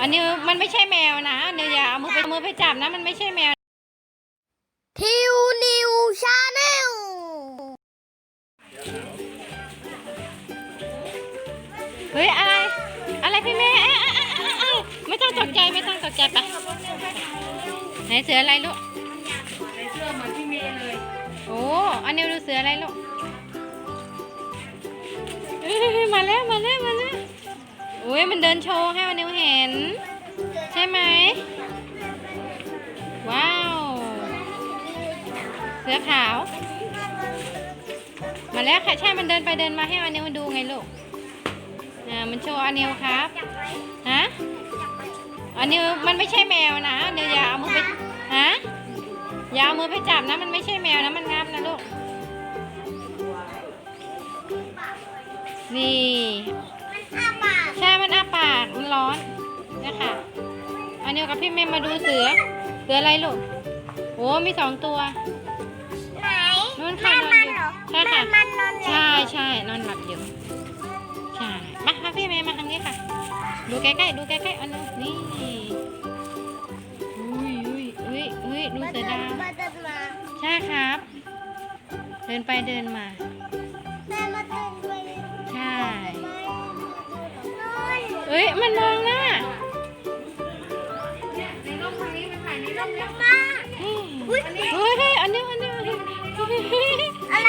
อันนี้มันไม่ใช่แมวนะเดี๋ยวอย่าเอามือไปมือไปจับนะ มันไม่ใช่แมว ทิวนิวชาแนลเฮ้ยอะไร อะไรพี่เมย์เอ้ยเอ้ยเอ้ยเอ้ยเอ้ยไม่ต้องตกใจไม่ต้องตกใจไปไหนเสืออะไรลูกใส่เสื้อเหมือนพี่เมย์เลย โอ้อันนี้ดูเสืออะไรลูกเฮ้ยมาแล้วมาแล้วมาแล้วโอุ้ยมันเดินโชว์ให้อันนิวเห็น ใช่ไหม ว้าว เสือขาว มาแล้วค่ะ ใช่มันเดินไปเดินมาให้อันนิวดูไงลูกอ่ามันโชว์อันนิวครับฮะอันนิวมันไม่ใช่แมวนะเดี๋ยวอย่าเอามือไปฮะอย่าเอามือไปจับนะ มันไม่ใช่แมวนะมันงับนะลูกนี่ ร้อนเนี่ยค่ะอันนี้กับพี่เมย์มาดูเสือ เสืออะไรลูกโอ้มีสองตัว ไหนนู่นค่ะแม่มันเหรอใช่ค่ะ แม่มันนอนแล้วใช่ใช่นอนหลับอยู่ใช่มาค่ะพี่เมย์มาทางนี้ค่ะ ดูใกล้ๆดูใกล้ๆอันนี้นี่อุ้ยอุ้ยอุ้ยอุ้ยดูเสือดาวมาเดินมาใช่ครับ เดินไปเดินมา เอ้ย มันมองหน้าในร่มทางนี้มันถ่ายในร่มแล้วมาเฮ้ยเฮ้ยเฮ้ยอันนี้อันนี้อันนี้อะไร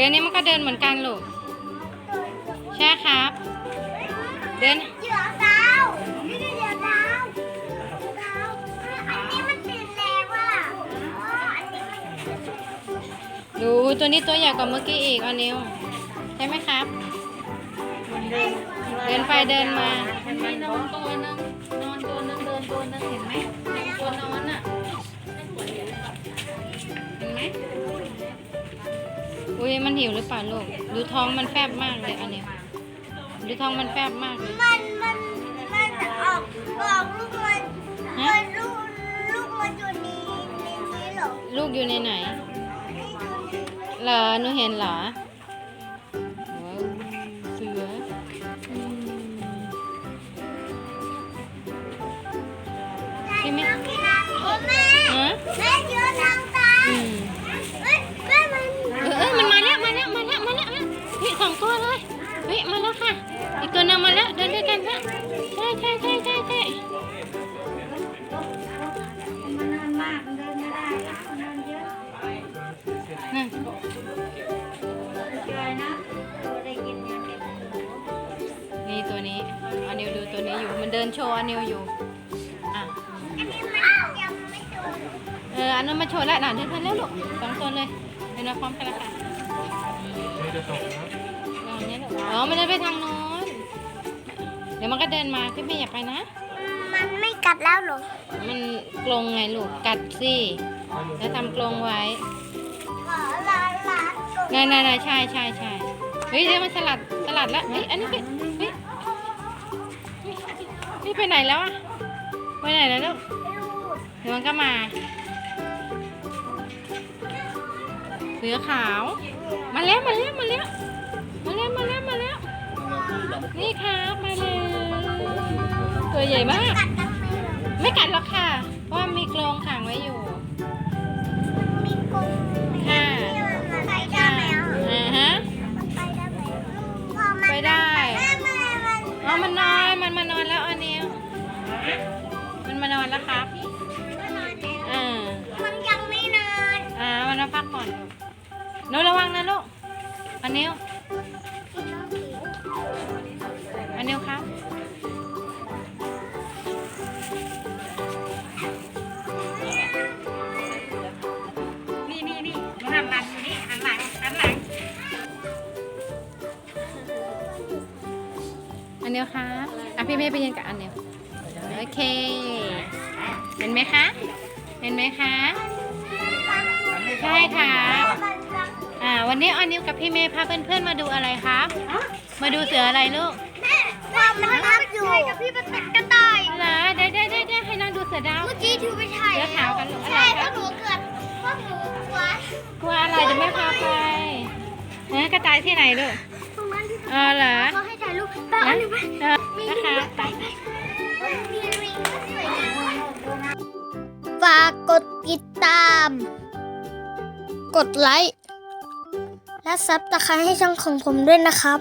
ดี๋ยวนี้มันก็เดินเหมือนกันลูกใช่ครับ เดินเหยื่อดาวนี่เหยื่อดาวดาวอันนี้มันตื่นแล้วอะอ๋ออันนี้มันดูตัวนี้ตัวใหญ่กว่าเมื่อกี้อีกอันนิวใช่ไหมครับ เดินไปเดินมามันมีนอนตัวนึงนอนตัวนึงเดินตัวนึงเห็นไหมตัวนอน อุ้ยมันหิวหรือเปล่าลูกดูท้องมันแฟบมากเลยอันนิวดูท้องมันแฟบมากเลยมันมันมันจะออกออกลูกมันฮะมันลูกลูกมันอยู่ในในนี้เหรอลูกอยู่ในไหนให้ดูดิเหรอหนูเห็นเหรอว้าวเสืออืมใช่ไหมพี่นาทีแม่ฮะ ตัวนี้อันนิวดูตัวนี้อยู่ มันเดินโชว์อันนิวอยู่อะอันนี้มันยังไม่โดนเอออันนั้นมาโชว์แล้วน่ะเดินไปแล้วลูกสองตัวเลยเดินมาพร้อมกันแล้วค่ะลองนี้ลูกอ๋อมันเดินไปทางโน้นเดี๋ยวมันก็เดินมาพี่เมย์อย่าไปนะ มันไม่กัดแล้วเหรอ มันกรงไงลูกกัดสิแล้วทำกรงไว้ขอลาลาตัวนั่นนั่นใช่ใช่ใช่เฮ้ยเดี๋ยวมันสลัดสลัดแล้วเฮ้ยอันนี้ไปเฮ้ยเฮ้ยนี่ ไปไหนแล้วอะไปไหนแล้วลูกลูกเดี๋ยวมันก็มาเสือขาวมาแล้วมาแล้วมาแล้วมาแล้วมาแล้วมาแล้วนี่ครับมาแล้วตัวใหญ่มากกัดกันไหมเหรอไม่กัดหรอกค่ะ เพราะว่ามีกรงขังไว้อยู่ มีกรงค่ะมันไปได้ไหมอะอ่าฮะมันไปได้ไหมไปได้แม่แม่มันอ๋อมันนอนมันมานอน อันเนี้อันเนี้ครับนี่นี่นี่มันหันหลังอยู่นี่หันหลังหันหลังอันเนี้ครับอะพี่เมย์ไปยืนกับอันเนี้โอเค เห็นไหมคะ เห็นไหมคะ ใช่ค่ะ วันนี้ออนิวกับพี่เมย์พาเพื่อนๆมาดูอะไรครับ มาดูเสืออะไรลูกแม่พ่อมันทับอยู่กับพี่เป็นกระต่ายเหรอได้ได้ได้ได้ให้น้องดูเสือดาว เมื่อกี้ถือไปถ่ายเสือขาวกันลูกอะไรใช่คเพรับราะหนูเกิดเพราะหนูกลัวกลัวอะไรเดี๋ยวแม่พาไปเอ้กระต่ายที่ไหนลูกตรงนั้นที่เออเหรอเขาให้ถ่ายรูปแต่อันะนนี้ไม่เออนะคะไปมีลิงก็สวยนะฝากกดติดตาม กดไลค์ และซับสไคร้ให้ช่องของผมด้วยนะครับ